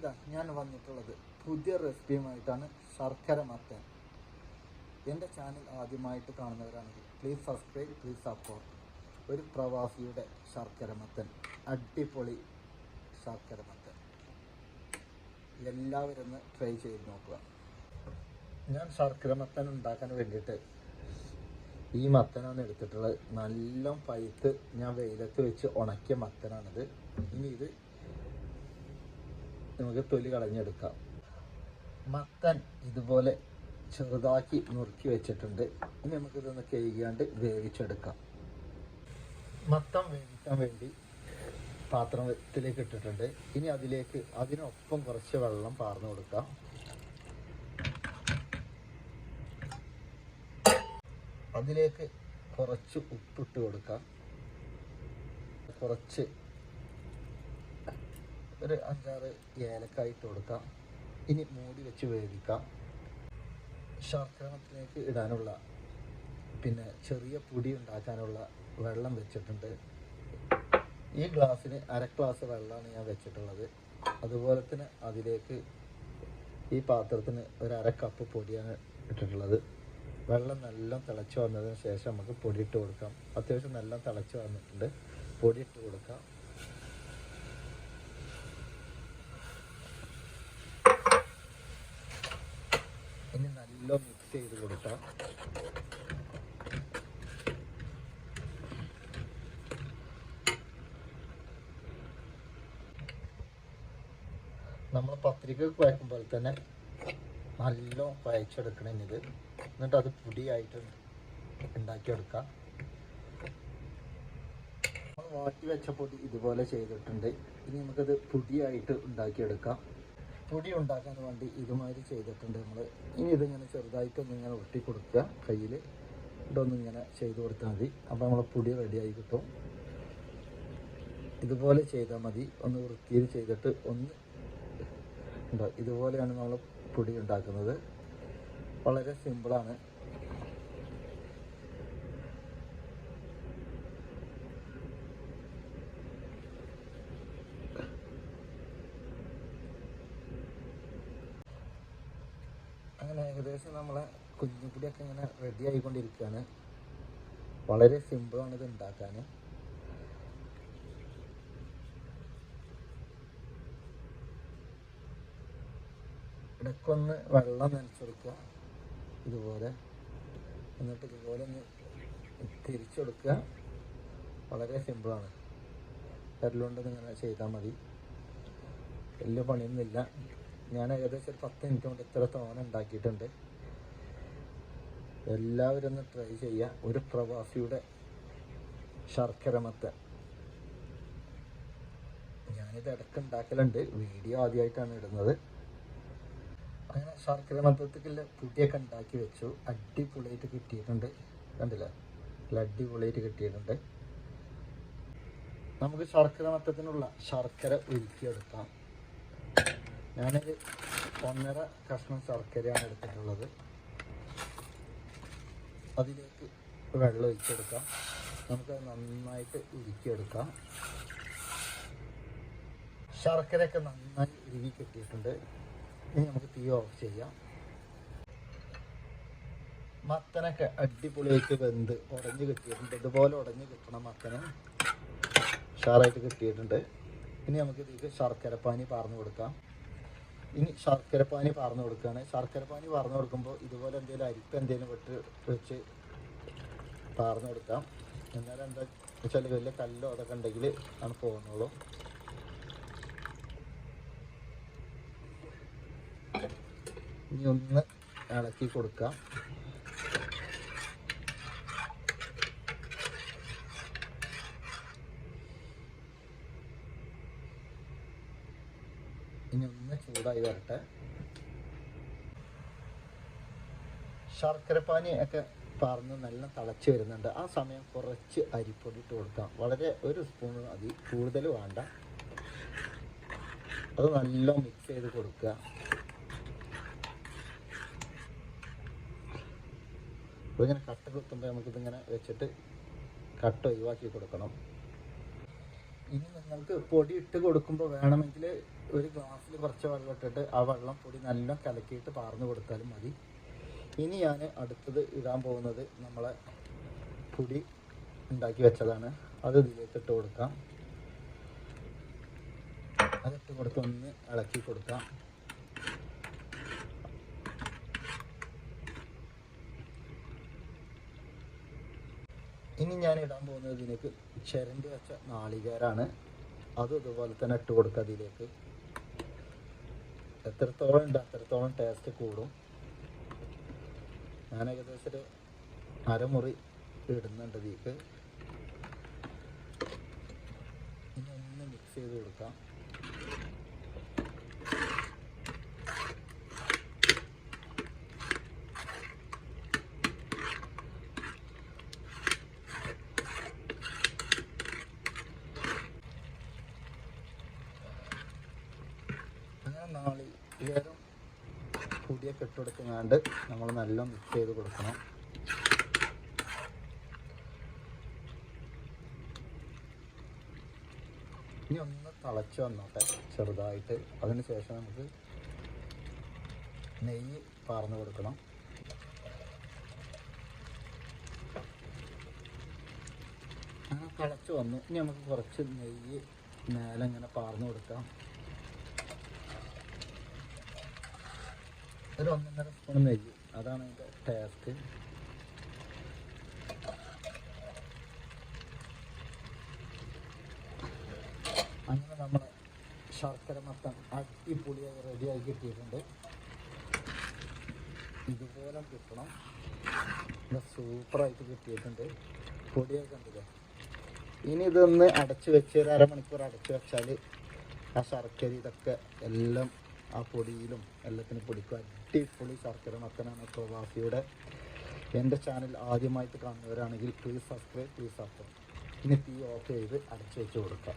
ഇതാ ഞാൻ വന്നിട്ടുള്ളത് പുതിയ റെസിപ്പിയുമായിട്ടാണ് ശർക്കര മത്തൻ. എന്റെ ചാനൽ ആദ്യമായിട്ട് കാണുന്നവരാണെങ്കിൽ പ്ലീസ് സബ്സ്ക്രൈബ് പ്ലീസ് സപ്പോർട്ട് ഒരു പ്രവാസിയുടെ ശർക്കര മത്തൻ അടിപൊളി ശർക്കര മത്തൻ. എല്ലാവരും ഒന്ന് ട്രൈ ചെയ്ത് നോക്കുക. ഞാൻ ശർക്കര മത്തൻ ഉണ്ടാക്കാൻ വേണ്ടിയിട്ട് ഈ മത്തനാണ് എടുത്തിട്ടുള്ളത്. നല്ല പഴുത്ത് ഞാൻ വെയിലത്ത് വെച്ച് ഉണക്കിയ മത്തനാണിത്. ഇനി ഇത് നമുക്ക് തൊലി കളഞ്ഞെടുക്കാം. മത്തൻ ഇതുപോലെ ചെറുതാക്കി നുറുക്കി വെച്ചിട്ടുണ്ട്. ഇനി നമുക്കിതൊന്ന് കഴുകിയാണ്ട് വേവിച്ചെടുക്കാം. മത്തം വേവിക്കാൻ വേണ്ടി പാത്രത്തിലേക്ക് ഇട്ടിട്ടുണ്ട്. ഇനി അതിലേക്ക് അതിനൊപ്പം കുറച്ച് വെള്ളം പാർന്നു കൊടുക്കാം. അതിലേക്ക് കുറച്ച് ഉപ്പിട്ട് കൊടുക്കാം. കുറച്ച് ഒരു അഞ്ചാറ് ഏലക്കായിട്ട് കൊടുക്കാം. ഇനി മൂടി വെച്ച് വേവിക്കാം. ശർക്കരണത്തിലേക്ക് ഇടാനുള്ള പിന്നെ ചെറിയ പൊടി ഉണ്ടാക്കാനുള്ള വെള്ളം വെച്ചിട്ടുണ്ട്. ഈ ഗ്ലാസ്സിന് അര ഗ്ലാസ് വെള്ളമാണ് ഞാൻ വെച്ചിട്ടുള്ളത്. അതുപോലെ തന്നെ അതിലേക്ക് ഈ പാത്രത്തിന് ഒരു അര കപ്പ് പൊടിയാണ് ഇട്ടിട്ടുള്ളത്. വെള്ളം നല്ല തിളച്ച് വന്നതിന് ശേഷം നമുക്ക് പൊടി ഇട്ട് കൊടുക്കാം. അത്യാവശ്യം നല്ല തിളച്ച് വന്നിട്ടുണ്ട്. പൊടി ഇട്ട് കൊടുക്കാം. ഇനി നല്ല മിക്സ് ചെയ്ത് കൊടുക്കാം. നമ്മൾ പത്രിക കുഴക്കുമ്പോൾ തന്നെ നല്ല കുഴച്ചെടുക്കണം ഇത് എന്നിട്ട് അത് പൊടിയായിട്ട് ഉണ്ടാക്കിയെടുക്കാം. വാട്ടി വെച്ച പൊടി ഇതുപോലെ ചെയ്തിട്ടുണ്ട്. ഇനി നമുക്കത് പൊടിയായിട്ട് ഉണ്ടാക്കിയെടുക്കാം. പൊടി ഉണ്ടാക്കാൻ വേണ്ടി ഇതുമാതിരി ചെയ്തിട്ടുണ്ട് നമ്മൾ ഇനി ഇതിങ്ങനെ ചെറുതായിട്ടൊന്ന് ഇങ്ങനെ ഒട്ടി കൊടുക്കുക കയ്യിൽ ഇതൊന്നും ഇങ്ങനെ ചെയ്ത് കൊടുത്താൽ മതി. അപ്പോൾ നമ്മളെ പൊടി റെഡിയായി കിട്ടും. ഇതുപോലെ ചെയ്താൽ മതി. ഒന്ന് വൃത്തിയിൽ ചെയ്തിട്ട് ഒന്ന് ഉണ്ടാവും ഇതുപോലെയാണ് നമ്മൾ പൊടി ഉണ്ടാക്കുന്നത്. വളരെ സിമ്പിളാണ് അങ്ങനെ ഏകദേശം നമ്മളെ കുഞ്ഞുപുടിയൊക്കെ ഇങ്ങനെ റെഡി ആയിക്കൊണ്ടിരിക്കുകയാണ് വളരെ സിമ്പിളാണ് ഇത് ഉണ്ടാക്കാൻ ഇടയ്ക്കൊന്ന് വെള്ളം നനച്ചെടുക്കുക. ഇതുപോലെ. എന്നിട്ട് ഇതുപോലെ ഒന്ന് തിരിച്ചെടുക്കുക. വളരെ സിമ്പിളാണ് കരലുകൊണ്ടത് ഇങ്ങനെ ചെയ്താൽ മതി. വലിയ പണിയൊന്നുമില്ല. ഞാൻ ഏകദേശം ഒരു പത്ത് മിനിറ്റ് കൊണ്ട് ഇത്ര തോന ഉണ്ടാക്കിയിട്ടുണ്ട്. എല്ലാവരും ഒന്ന് ട്രൈ ചെയ്യുക ഒരു പ്രവാസിയുടെ ശർക്കര മത്തൻ ഞാനിത് ഇടയ്ക്ക് ഉണ്ടാക്കലുണ്ട്. വീഡിയോ ആദ്യമായിട്ടാണ് ഇടുന്നത്. അങ്ങനെ ശർക്കര മത്തത്തിലുള്ള പുതിയൊക്കെ ഉണ്ടാക്കി വെച്ചു. അടിപൊളിയായിട്ട് കിട്ടിയിട്ടുണ്ട്. കണ്ടില്ല? അടിപൊളിയായിട്ട് കിട്ടിയിട്ടുണ്ട്. നമുക്ക് ശർക്കര മത്തത്തിനുള്ള ശർക്കര ഉരുക്കിയെടുക്കാം. ഞാനൊരു ഒന്നര കഷ്ണം ശർക്കരയാണ് എടുത്തിട്ടുള്ളത്. അതിലേക്ക് വെള്ളം ഒഴിച്ചെടുക്കാം. നമുക്ക് നന്നായിട്ട് ഉരുക്കിയെടുക്കാം. ശർക്കരയൊക്കെ നന്നായി ഉരുകി കിട്ടിയിട്ടുണ്ട്. ഇനി നമുക്ക് തീ ഓഫ് ചെയ്യാം. മത്തനൊക്കെ അടിപൊളിയായിട്ട് വെന്ത് ഉടഞ്ഞ് കിട്ടിയിട്ടുണ്ട്. ഇതുപോലെ ഉടഞ്ഞ് കിട്ടണം മത്തന്. ഉഷാറായിട്ട് കിട്ടിയിട്ടുണ്ട്. ഇനി നമുക്ക് ഇതിലേക്ക് ശർക്കരപ്പാനി പാർന്നു കൊടുക്കാം. ഇനി ശർക്കരപ്പാനി പറഞ്ഞു കൊടുക്കുകയാണ്. ശർക്കരപ്പാനി പറഞ്ഞു കൊടുക്കുമ്പോൾ ഇതുപോലെ എന്തെങ്കിലും അരിപ്പ് എന്തെങ്കിലും വിട്ട് വെച്ച് പാർന്നു കൊടുക്കാം. എന്നാലും എന്താ വെച്ചാൽ വലിയ കല്ലോ അതൊക്കെ ഉണ്ടെങ്കിൽ ആണ് പോകുന്നുള്ളൂ. ഇനി ഒന്ന് ഇളക്കി കൊടുക്കാം. ഇനി ഒന്ന് ചൂടായി വരട്ടെ. ശർക്കരപ്പാനി ഒക്കെ പറന്ന് നല്ല തിളച്ച് വരുന്നുണ്ട്. ആ സമയം കുറച്ച് അരിപ്പൊടി ഇട്ട് കൊടുക്കാം. വളരെ ഒരു സ്പൂൺ മതി കൂടുതൽ വേണ്ട. അത് നല്ല മിക്സ് ചെയ്ത് കൊടുക്കുക. ഇങ്ങനെ കട്ട കുത്തുമ്പോൾ നമുക്കിതിങ്ങനെ വെച്ചിട്ട് കട്ട് ഒഴിവാക്കി കൊടുക്കണം. ഇനി നിങ്ങൾക്ക് പൊടി ഇട്ട് കൊടുക്കുമ്പോൾ വേണമെങ്കിൽ ഒരു ഗ്ലാസ്സിൽ കുറച്ച് വെള്ളം ഇട്ടിട്ട് ആ വെള്ളം പൊടി നല്ല കലക്കിയിട്ട് പാർന്ന് കൊടുത്താലും മതി. ഇനി ഞാൻ അടുത്തത് ഇടാൻ പോകുന്നത് നമ്മളെ പൊടി ഉണ്ടാക്കി വെച്ചതാണ്. അത് ഇതിലേക്ക് ഇട്ട് കൊടുക്കാം. അതിട്ട് കൊടുത്ത് ഒന്ന് ഇളക്കി കൊടുക്കാം. ഇനി ഞാൻ ഇടാൻ പോകുന്നത് ഇതിലേക്ക് ചിരണ്ടി വെച്ച നാളികേരാണ്. അതും ഇതുപോലെ തന്നെ ഇട്ട് കൊടുക്കുക അതിലേക്ക്. എത്രത്തോളം ഉണ്ട് അത്രത്തോളം ടേസ്റ്റ് കൂടും. ഞാൻ ഏകദേശം ഒരു അരമുറി ഇടുന്നുണ്ട് ഇതിലേക്ക്. ഇനി ഒന്ന് മിക്സ് ചെയ്ത് കൊടുക്കാം. അങ്ങനെ നാളികേരം പുതിയ ഇട്ട് കൊടുക്കുന്നാണ്ട് നമ്മൾ നല്ല മിക്സ് ചെയ്ത് കൊടുക്കണം. ഇനി ഒന്ന് തിളച്ച് വന്നോട്ടെ ചെറുതായിട്ട്. അതിന് ശേഷം നമുക്ക് നെയ്യ് പാർന്ന് കൊടുക്കണം. അങ്ങനെ തിളച്ച് വന്നു. ഇനി നമുക്ക് കുറച്ച് നെയ്യ് മേലെ ഇങ്ങനെ പാർന്നു കൊടുക്കാം. ഒരു ഒന്നര സ്പൂൺ നെയ്യ് അതാണ് അതിന്റെ ടേസ്റ്റ് അങ്ങനെ നമ്മൾ ശർക്കര മത്തം അടിപൊളിയായി റെഡിയായി കിട്ടിയിട്ടുണ്ട്. ഇതുപോലെ കിട്ടണം. സൂപ്പറായിട്ട് കിട്ടിയിട്ടുണ്ട്. പൊടിയൊക്കെ ഉണ്ടല്ലേ? ഇനി ഇതൊന്ന് അടച്ചു വെച്ച് ഒരു അരമണിക്കൂർ അടച്ചു വെച്ചാൽ ആ ശർക്കര ഇതൊക്കെ എല്ലാം ആ പൊടിയിലും എല്ലാത്തിനും പൊടിക്കും അടിപൊളി ശർക്കര മത്തനാണ് പ്രവാസിയുടെ എന്റെ ചാനൽ ആദ്യമായിട്ട് കാണുന്നവരാണെങ്കിൽ പ്ലീസ് സബ്സ്ക്രൈബ് പ്ലീസ് സബ്സ്ക്രൈബ് ഇനി തീ ഓഫ് ചെയ്ത് അടച്ചു വെച്ച് കൊടുക്കാം.